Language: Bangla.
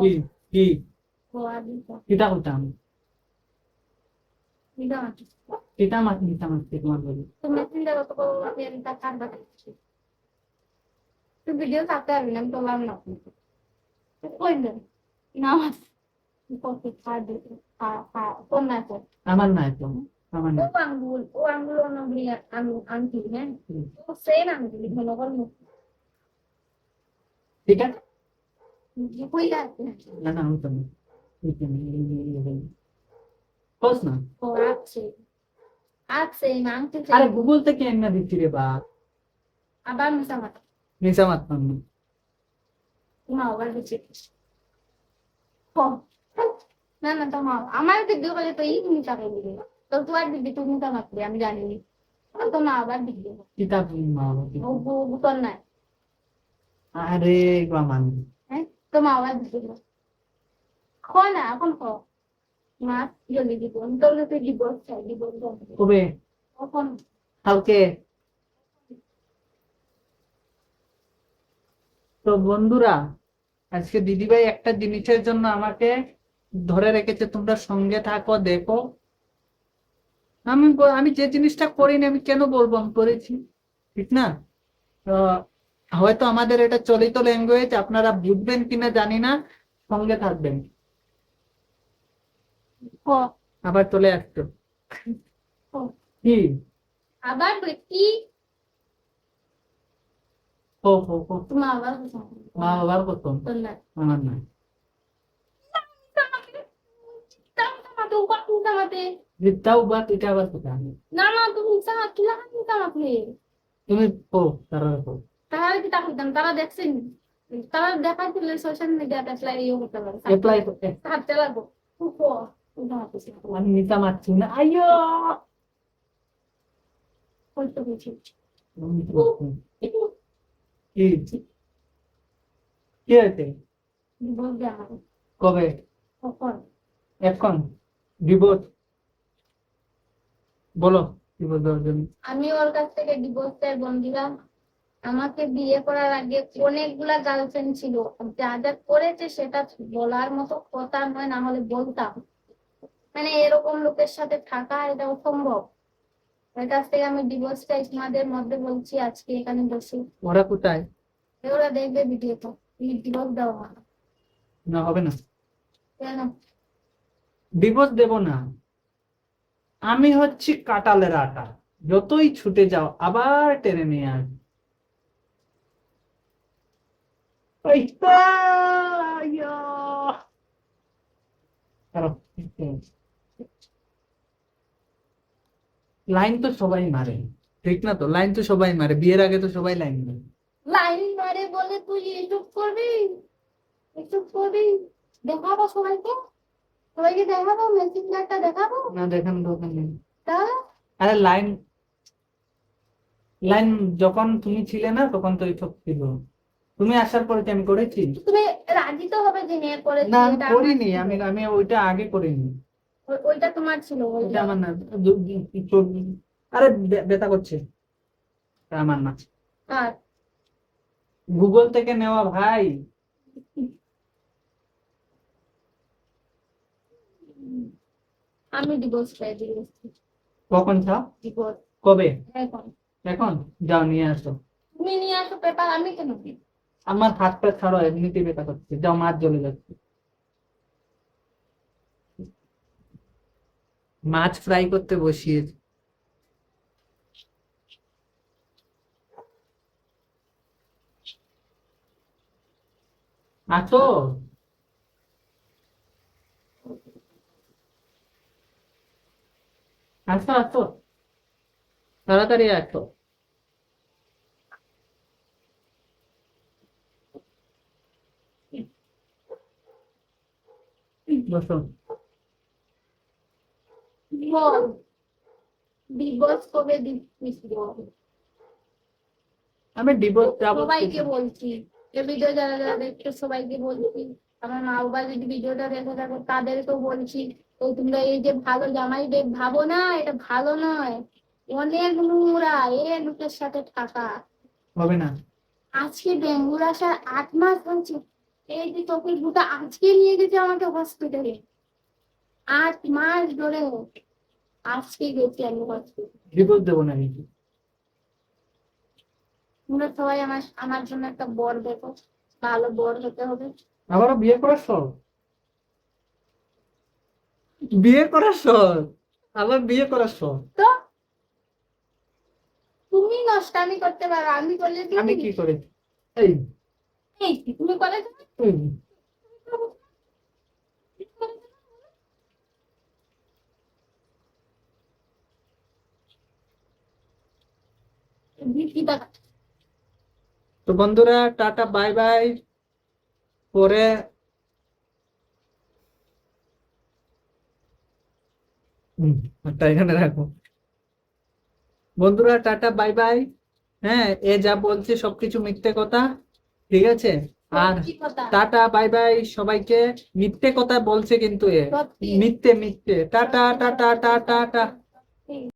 কি কি খোয়া দিতা কিতা করতাম দিদা মাটি কিতা মাছ নিতা মাছ তোমার বলি তুমি চিন্তা করতে পারো আমি তা কার বাড়াচ্ছি তুই ভিডিও থাকতে পারবি না আমি তোমার না কই না না কফি খা দে খা খা কোন না তো আমার নাই তো আমার ও নাই আঙ্গুল ও আঙ্গুল না বলি আঙ্গুল হ্যাঁ হুম। ও সেম আঙ্গুল মনে কর ঠিক আছে কই আছে না না আছে আছে মাংস আরে গুগল থেকে এনে দিচ্ছি রে বা আবার মিশা মাথা নিসা মাত আবার দিচ্ছে না না তো আমার ভিডিও করে তো এই মিশা করে দিবে তো তোমার দিদি তুমি মিশা মাতবে আমি জানি নি তো মা আবার দিবে কিতাব মা ও বুতন নাই আরে হ্যাঁ তো মা দিবে খো না এখন খো মা জলদি দিব দিব চাই দিব কবে? কখন? কালকে। তো বন্ধুরা আজকে দিদিভাই একটা জিনিসের জন্য আমাকে ধরে রেখেছে তোমরা সঙ্গে থাকো দেখো। আমি আমি যে জিনিসটা করিনি আমি কেন বলব? আমি করেছি ঠিক না? তো হয়তো আমাদের এটা চলিত ল্যাঙ্গুয়েজ আপনারা বুঝবেন কিনা জানি না সঙ্গে থাকবেন। আবার চলে আসতো কি। আবার কি হো হো হো। তুমি আবার মা বাবার কত আমার না। বা এটা না না তুমি সাহা কি লাগা তুমি তুমি ও তারা কি তাকাইতাম তারা দেখছেন তারা দেখাইছিল সোশ্যাল মিডিয়াতে অ্যাপ্লাই ইয়ে করতে পারে। অ্যাপ্লাই করতে। হাতে লাগো উপো আমি না। আইয়ো। কি? হয়েছে? কবে? এখন। ডিভোর্স বলো ডিভোর্স দেওয়ার জন্য। আমি ওর কাছ থেকে ডিভোর্স চাই বন্দিলাম আমাকে বিয়ে করার আগে অনেকগুলা গার্লফ্রেন্ড ছিল। যা যা করেছে সেটা বলার মতো কথা নয় না হলে বলতাম। মানে এরকম লোকের সাথে থাকা এটা অসম্ভব। ওর কাছ থেকে আমি ডিভোর্স চাই তোমাদের মধ্যে বলছি আজকে এখানে বসে। ওরা কোথায়? ওরা দেখবে ভিডিওটা ডিভোর্স দাও না হবে না। কেন? ডিভোর্স দেব না। আমি হচ্ছি কাটালের আটা। যতই ছুটে যাও আবার টেনে নিয়ে আস ওই তো, আইয়ো। দাঁড়াও, লাইন তো সবাই মারে ঠিক না তো লাইন তো সবাই মারে বিয়ের আগে তো সবাই লাইন মারে লাইন মারে বলে তুই এইসব করবি এইসব করবি দেখাবো সবাইকে সবাইকে দেখাবো মেসেঞ্জারটা দেখাবো না দেখেন দোকান নেই আরে লাইন লাইন যখন তুমি ছিলে না তখন তো এইসব ছিল। তুমি আসার পরে কি আমি করেছি? তুমি রাজি তো হবে যে হ্যাঁ করেছি না আমি করিনি আমি আমি ওইটা আগে করিনি। ওইটা তোমার ছিল ওইটা। আমার না আরে বে- ব্যথা করছে। আমার না। আর? গুগল থেকে নেওয়া ভাই। আমি ডিভোর্স চাই ডিভোর্স কখন চাও ডিভোর্স কবে? এখন। এখন? যাও নিয়ে আসো। তুমি নিয়ে আসো পেপার আমি কেন দিই আমার হাত পা ছাড়ো এমনিতেই ব্যথা করছে। যাও মাছ জ্বলে যাচ্ছে। মাছ ফ্রাই করতে বসিয়েছি। আছো? আছো আছো। তাড়াতাড়ি আসো বল ডিভোর্স কবে দিচ্ছিস বল আমি ডিভোর্স যাব সবাইকে বলছি এই ভিডিও যারা যারা দেখছে সবাইকে বলছি আমার মা বাবা যদি ভিডিওটা দেখে থাকো তাদেরকেও বলছি তো তোমরা এই যে ভালো জামাই ভাবো না এটা ভালো নয়। অনেক নোংরা এ লোকের সাথে থাকা। হবে না। আজকে ডেঙ্গুর আসার আট মাস হয়েছে এই যে চোখের দুটো আজকে নিয়ে গেছে আমাকে হসপিটালে আট মাস ধরে আজকে গেছি আমি হসপিটালে ডিভোর্স দেবো না নাকি? তোমরা সবাই আমার আমার জন্য একটা বর দেখো ভালো বর হতে হবে। আবারও বিয়ে করার শখ। বিয়ে করার শখ? আবার বিয়ে করার শখ। তো তুমি নষ্টামি করতে পারো আমি করলে আমি কি করে? এই, তুমি তো বন্ধুরা টাটা বাই বাই। পরে এখানে রাখো বন্ধুরা টাটা বাই বাই। হ্যাঁ এ যা বলছে সবকিছু মিথ্যে কথা। ঠিক আছে? আর টাটা বাই বাই সবাইকে। মিথ্যে কথা বলছে কিন্তু এ। মিথ্যে মিথ্যে। Tata tata tata tata.